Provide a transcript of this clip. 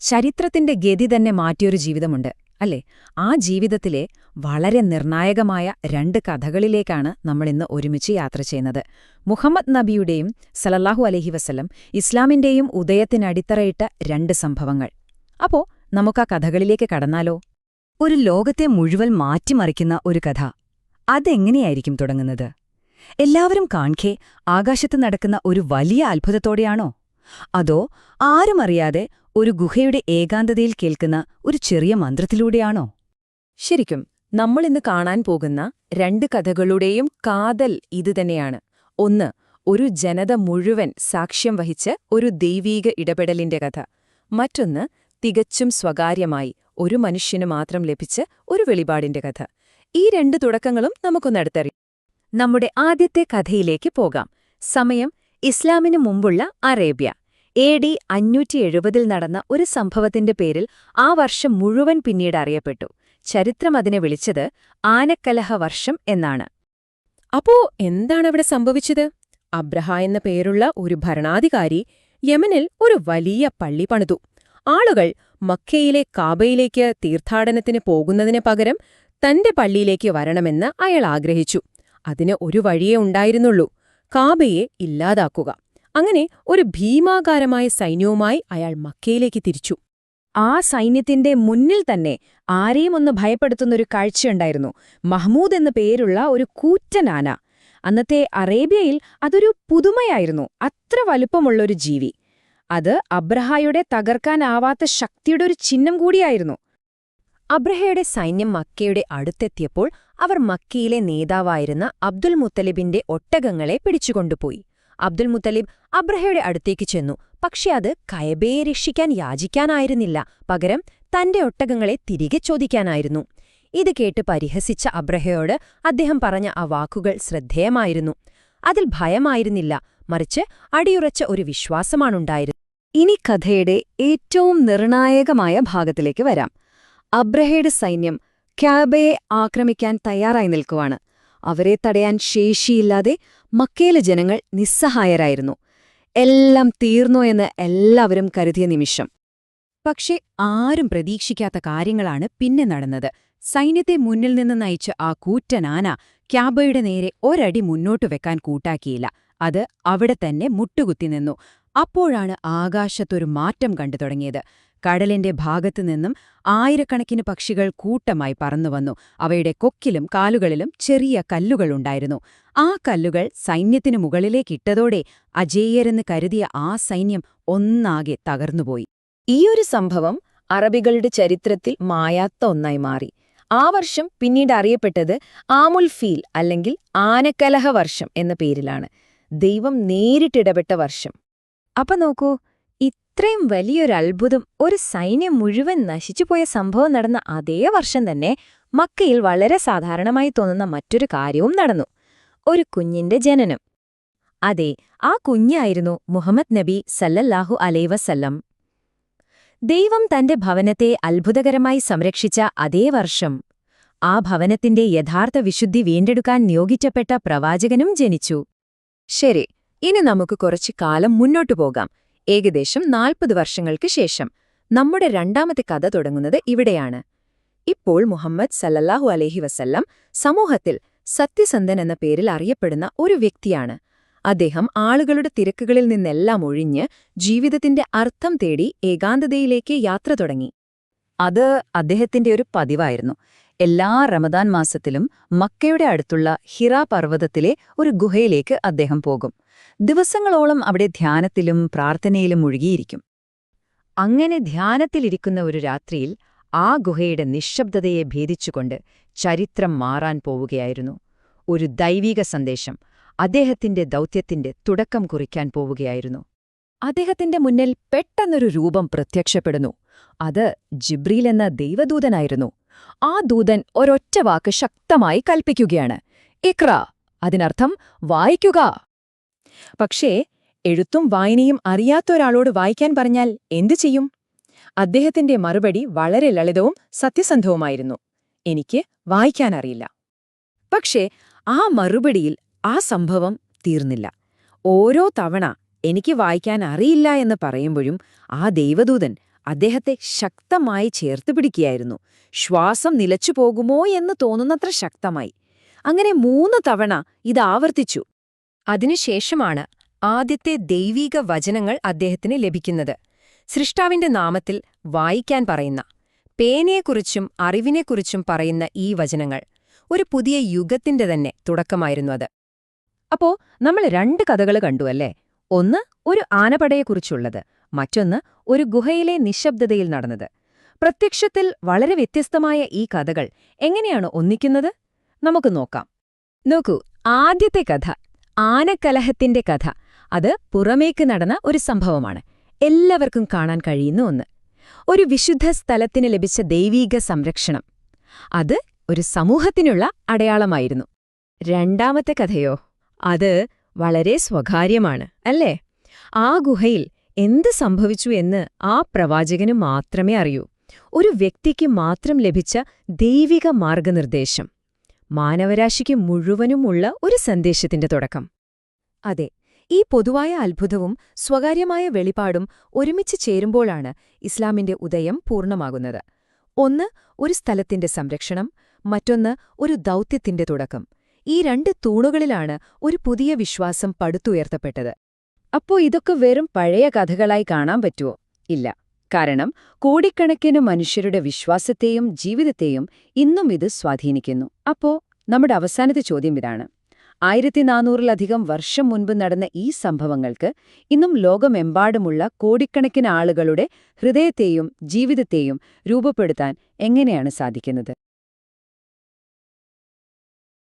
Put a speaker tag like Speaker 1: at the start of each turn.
Speaker 1: ചരിത്രത്തിന്റെ ഗതി തന്നെ മാറ്റിയൊരു ജീവിതമുണ്ട് അല്ലേ? ആ ജീവിതത്തിലെ വളരെ നിർണായകമായ രണ്ട് കഥകളിലേക്കാണ് നമ്മളിന്ന് ഒരുമിച്ച് യാത്ര ചെയ്യുന്നത്. മുഹമ്മദ് നബിയുടെയും സലല്ലാഹു അലഹി വസല്ലം ഇസ്ലാമിന്റെയും ഉദയത്തിനടിത്തറയിട്ട രണ്ട് സംഭവങ്ങൾ. അപ്പോ നമുക്ക് ആ കഥകളിലേക്ക് കടന്നാലോ?
Speaker 2: ഒരു ലോകത്തെ മുഴുവൻ മാറ്റിമറിക്കുന്ന ഒരു കഥ. അതെങ്ങനെയായിരിക്കും തുടങ്ങുന്നത്? എല്ലാവരും കാൺഖേ ആകാശത്ത് നടക്കുന്ന ഒരു വലിയ അത്ഭുതത്തോടെയാണോ? അതോ ആരുമറിയാതെ ഒരു ഗുഹയുടെ ഏകാന്തതയിൽ കേൾക്കുന്ന ഒരു ചെറിയ മന്ത്രത്തിലൂടെയാണോ?
Speaker 1: ശരിക്കും നമ്മൾ ഇന്ന് കാണാൻ പോകുന്ന രണ്ട് കഥകളുടെയും കാതൽ ഇതുതന്നെയാണ് ഒന്ന് ഒരു ജനത മുഴുവൻ സാക്ഷ്യം വഹിച്ച് ഒരു ദൈവീക ഇടപെടലിന്റെ കഥ. മറ്റൊന്ന് തികച്ചും സ്വകാര്യമായി ഒരു മനുഷ്യന് മാത്രം ലഭിച്ച ഒരു വെളിപാടിന്റെ കഥ. ഈ രണ്ട് തുടക്കങ്ങളും നമുക്കൊന്നടുത്തറിയാം നമ്മുടെ ആദ്യത്തെ കഥയിലേക്ക് പോകാം. സമയം ഇസ്ലാമിനു മുമ്പുള്ള അറേബ്യ. എ ഡി അഞ്ഞൂറ്റി എഴുപതിൽ നടന്ന ഒരു സംഭവത്തിന്റെ പേരിൽ ആ വർഷം മുഴുവൻ പിന്നീട് അറിയപ്പെട്ടു. ചരിത്രം അതിനെ വിളിച്ചത് ആനക്കലഹ വർഷം എന്നാണ്. അപ്പോ എന്താണവിടെ സംഭവിച്ചത്? അബ്രഹ എന്ന പേരുള്ള ഒരു ഭരണാധികാരി യമനിൽ ഒരു വലിയ പള്ളി പണിതു. ആളുകൾ മക്കയിലെ കാബയിലേക്ക് തീർത്ഥാടനത്തിന് പോകുന്നതിന് പകരം തന്റെ പള്ളിയിലേക്ക് വരണമെന്ന് അയാൾ ആഗ്രഹിച്ചു. അതിന് ഒരു വഴിയേ ഉണ്ടായിരുന്നുള്ളൂ. കാബയെ ഇല്ലാതാക്കുക. അങ്ങനെ ഒരു ഭീമാകാരമായ സൈന്യവുമായി അയാൾ മക്കയിലേക്ക് തിരിച്ചു. ആ സൈന്യത്തിന്റെ മുന്നിൽ തന്നെ ആരെയും ഒന്ന് ഭയപ്പെടുത്തുന്നൊരു കാഴ്ചയുണ്ടായിരുന്നു. മഹ്മൂദ് എന്ന പേരുള്ള ഒരു കൂറ്റനാന. അന്നത്തെ അറേബ്യയിൽ അതൊരു പുതുമയായിരുന്നു. അത്ര വലുപ്പമുള്ളൊരു ജീവി. അത് അബ്രഹായുടെ തകർക്കാനാവാത്ത ശക്തിയുടെ ഒരു ചിഹ്നം കൂടിയായിരുന്നു. അബ്രഹയുടെ സൈന്യം മക്കയുടെ അടുത്തെത്തിയപ്പോൾ അവർ മക്കയിലെ നേതാവായിരുന്ന അബ്ദുൽ മുത്തലിബിന്റെ ഒട്ടകങ്ങളെ പിടിച്ചുകൊണ്ടുപോയി. അബ്ദുൽ മുത്തലിബ് അബ്രഹയുടെ അടുത്തേക്ക് ചെന്നു. പക്ഷെ അത് കയബയെ രക്ഷിക്കാൻ യാചിക്കാനായിരുന്നില്ല. പകരം തന്റെ ഒട്ടകങ്ങളെ തിരികെ ചോദിക്കാനായിരുന്നു. ഇത് കേട്ട് പരിഹസിച്ച അബ്രഹയോട് അദ്ദേഹം പറഞ്ഞ ആ വാക്കുകൾ ശ്രദ്ധേയമായിരുന്നു. അതിൽ ഭയമായിരുന്നില്ല. മറിച്ച് അടിയുറച്ച ഒരു വിശ്വാസമാണുണ്ടായിരുന്നത്.
Speaker 2: ഇനി കഥയുടെ ഏറ്റവും നിർണായകമായ ഭാഗത്തിലേക്ക് വരാം. അബ്രഹയുടെ സൈന്യം ക്യാബയെ ആക്രമിക്കാൻ തയ്യാറായി നിൽക്കുവാണ്. അവരെ തടയാൻ ശേഷിയില്ലാതെ മക്കയിലെ ജനങ്ങൾ നിസ്സഹായരായിരുന്നു. എല്ലാം തീർന്നോ എന്ന് എല്ലാവരും കരുതിയ നിമിഷം.
Speaker 1: പക്ഷേ ആരും പ്രതീക്ഷിക്കാത്ത കാര്യങ്ങളാണ് പിന്നെ നടന്നത്. സൈന്യത്തെ മുന്നിൽ നിന്ന് നയിച്ച ആ കൂറ്റനാന ക്യാബയുടെ നേരെ ഒരടി മുന്നോട്ടു വെക്കാൻ കൂട്ടാക്കിയില്ല. അത് അവിടെ തന്നെ മുട്ടുകുത്തി നിന്നു. അപ്പോഴാണ് ആകാശത്തൊരു മാറ്റം കണ്ടു തുടങ്ങിയത്. കടലിന്റെ ഭാഗത്തു നിന്നും ആയിരക്കണക്കിന് പക്ഷികൾ കൂട്ടമായി പറന്നുവന്നു അവയുടെ കൊക്കിലും കാലുകളിലും ചെറിയ കല്ലുകളുണ്ടായിരുന്നു ആ കല്ലുകൾ സൈന്യത്തിനു മുകളിലേക്കിട്ടതോടെ അജേയരെന്ന് കരുതിയ ആ സൈന്യം ഒന്നാകെ തകർന്നുപോയി. ഈയൊരു സംഭവം അറബികളുടെ ചരിത്രത്തിൽ മായാത്ത ഒന്നായി മാറി. ആ വർഷം പിന്നീട് അറിയപ്പെട്ടത് ആമുൽ ഫീൽ അല്ലെങ്കിൽ ആനക്കലഹ വർഷം എന്ന പേരിലാണ്. ദൈവം നേരിട്ടിടപെട്ട വർഷം.
Speaker 2: അപ്പൊ നോക്കൂ ഇത്രയും വലിയൊരു അത്ഭുതം ഒരു സൈന്യം മുഴുവൻ നശിച്ചുപോയ സംഭവം നടന്ന അതേ വർഷം തന്നെ മക്കയിൽ വളരെ സാധാരണമായി തോന്നുന്ന മറ്റൊരു കാര്യവും നടന്നു. ഒരു കുഞ്ഞിന്റെ ജനനം. അതെ ആ കുഞ്ഞായിരുന്നു മുഹമ്മദ് നബി സല്ലല്ലാഹു അലൈവസല്ലം ദൈവം തന്റെ ഭവനത്തെ അത്ഭുതകരമായി സംരക്ഷിച്ച അതേ വർഷം. ആ ഭവനത്തിന്റെ യഥാർത്ഥ വിശുദ്ധി വീണ്ടെടുക്കാൻ നിയോഗിക്കപ്പെട്ട പ്രവാചകനും ജനിച്ചു.
Speaker 1: ശരി ഇനി നമുക്ക് കുറച്ച് കാലം മുന്നോട്ടു പോകാം. ഏകദേശം നാൽപ്പത് വർഷങ്ങൾക്ക് ശേഷം. നമ്മുടെ രണ്ടാമത്തെ കഥ തുടങ്ങുന്നത് ഇവിടെയാണ്. ഇപ്പോൾ മുഹമ്മദ് സല്ലല്ലാഹു അലഹി വസല്ലം സമൂഹത്തിൽ സത്യസന്ധൻ എന്ന പേരിൽ അറിയപ്പെടുന്ന ഒരു വ്യക്തിയാണ്. അദ്ദേഹം ആളുകളുടെ തിരക്കുകളിൽ നിന്നെല്ലാം ഒഴിഞ്ഞ് ജീവിതത്തിന്റെ അർത്ഥം തേടി ഏകാന്തതയിലേക്ക് യാത്ര തുടങ്ങി.
Speaker 2: അത് അദ്ദേഹത്തിന്റെ ഒരു പതിവായിരുന്നു. എല്ലാ റമദാൻ മാസത്തിലും മക്കയുടെ അടുത്തുള്ള ഹിറ പർവതത്തിലെ ഒരു ഗുഹയിലേക്ക് അദ്ദേഹം പോകും. ദിവസങ്ങളോളം അവിടെ ധ്യാനത്തിലും പ്രാർത്ഥനയിലും മുഴുകിയിരിക്കും. അങ്ങനെ ധ്യാനത്തിലിരിക്കുന്ന ഒരു രാത്രിയിൽ ആ ഗുഹയുടെ നിശബ്ദതയെ ഭേദിച്ചുകൊണ്ട് ചരിത്രം മാറാൻ പോവുകയായിരുന്നു. ഒരു ദൈവിക സന്ദേശം അദ്ദേഹത്തിന്റെ ദൗത്യത്തിന്റെ തുടക്കം കുറിക്കാൻ പോവുകയായിരുന്നു.
Speaker 1: അദ്ദേഹത്തിന്റെ മുന്നിൽ പെട്ടെന്നൊരു രൂപം പ്രത്യക്ഷപ്പെടുന്നു. അത് ജിബ്രീൽ എന്ന ദൈവദൂതനായിരുന്നു. ആ ദൂതൻ ഒരൊറ്റ വാക്ക് ശക്തമായി കൽപ്പിക്കുകയാണ്. ഇക്ര അതിനർത്ഥം വായിക്കുക. പക്ഷേ എഴുത്തും വായനയും അറിയാത്ത ഒരാളോട് വായിക്കാൻ പറഞ്ഞാൽ എന്തു ചെയ്യും? അദ്ദേഹത്തിന്റെ മറുപടി വളരെ ലളിതവും സത്യസന്ധവുമായിരുന്നു. എനിക്ക് വായിക്കാനറിയില്ല പക്ഷേ ആ മറുപടിയിൽ ആ സംഭവം തീർന്നില്ല. ഓരോ തവണ എനിക്ക് വായിക്കാൻ അറിയില്ല എന്ന് പറയുമ്പോഴും ആ ദൈവദൂതൻ അദ്ദേഹത്തെ ശക്തമായി ചേർത്ത് പിടിക്കുകയായിരുന്നു. ശ്വാസം നിലച്ചു പോകുമോ എന്ന് തോന്നുന്നത്ര ശക്തമായി. അങ്ങനെ മൂന്ന് തവണ ഇത് ആവർത്തിച്ചു.
Speaker 2: അതിനുശേഷമാണ് ആദ്യത്തെ ദൈവീക വചനങ്ങൾ അദ്ദേഹത്തിന് ലഭിക്കുന്നത്. സൃഷ്ടാവിന്റെ നാമത്തിൽ വായിക്കാൻ പറയുന്ന പേനയെക്കുറിച്ചും അറിവിനെക്കുറിച്ചും പറയുന്ന ഈ വചനങ്ങൾ ഒരു പുതിയ യുഗത്തിന്റെ തന്നെ തുടക്കമായിരുന്നു അത്.
Speaker 1: അപ്പോ നമ്മൾ രണ്ട് കഥകൾ കണ്ടു അല്ലേ? ഒന്ന് ഒരു ആനപടയെക്കുറിച്ചുള്ളത് മറ്റൊന്ന് ഒരു ഗുഹയിലെ നിശബ്ദതയിൽ നടന്നത്. പ്രത്യക്ഷത്തിൽ വളരെ വ്യത്യസ്തമായ ഈ കഥകൾ എങ്ങനെയാണ് ഒന്നിക്കുന്നത്? നമുക്ക് നോക്കാം.
Speaker 2: നോക്കൂ ആദ്യത്തെ കഥ ആനക്കലഹത്തിന്റെ കഥ. അത് പുറമേക്ക് നടന്ന ഒരു സംഭവമാണ്. എല്ലാവർക്കും കാണാൻ കഴിയുന്ന ഒന്ന്. ഒരു വിശുദ്ധ സ്ഥലത്തിന് ലഭിച്ച ദൈവീക സംരക്ഷണം. അത് ഒരു സമൂഹത്തിനുള്ള അടയാളമായിരുന്നു. രണ്ടാമത്തെ കഥയോ? അത് വളരെ സ്വകാര്യമാണ് അല്ലേ? ആ ഗുഹയിൽ എന്ത് സംഭവിച്ചു എന്ന് ആ പ്രവാചകന് മാത്രമേ അറിയൂ. ഒരു വ്യക്തിക്ക് മാത്രം ലഭിച്ച ദൈവിക മാർഗനിർദ്ദേശം. മാനവരാശിക്ക് മുഴുവനുമുള്ള ഒരു സന്ദേശത്തിന്റെ തുടക്കം. അതെ ഈ പൊതുവായ അത്ഭുതവും സ്വകാര്യമായ വെളിപാടും ഒരുമിച്ച് ചേരുമ്പോഴാണ് ഇസ്ലാമിന്റെ ഉദയം പൂർണമാകുന്നത്. ഒന്ന് ഒരു സ്ഥലത്തിന്റെ സംരക്ഷണം മറ്റൊന്ന് ഒരു ദൗത്യത്തിന്റെ തുടക്കം. ഈ രണ്ട് തൂണുകളിലാണ് ഒരു പുതിയ വിശ്വാസം പടുത്തുയർത്തപ്പെട്ടത്.
Speaker 1: അപ്പോ ഇതൊക്കെ വെറും പഴയ കഥകളായി കാണാൻ പറ്റുമോ ഇല്ല. കാരണം കോടിക്കണക്കിന് മനുഷ്യരുടെ വിശ്വാസത്തെയും ജീവിതത്തെയും ഇന്നും ഇത് സ്വാധീനിക്കുന്നു. അപ്പോ നമ്മുടെ അവസാനത്തെ ചോദ്യം ഇതാണ്. ആയിരത്തി നാനൂറിലധികം വർഷം മുൻപ് നടന്ന ഈ സംഭവങ്ങൾക്ക് ഇന്നും ലോകമെമ്പാടുമുള്ള കോടിക്കണക്കിന് ആളുകളുടെ ഹൃദയത്തെയും ജീവിതത്തെയും രൂപപ്പെടുത്താൻ എങ്ങനെയാണ് സാധിക്കുന്നത്?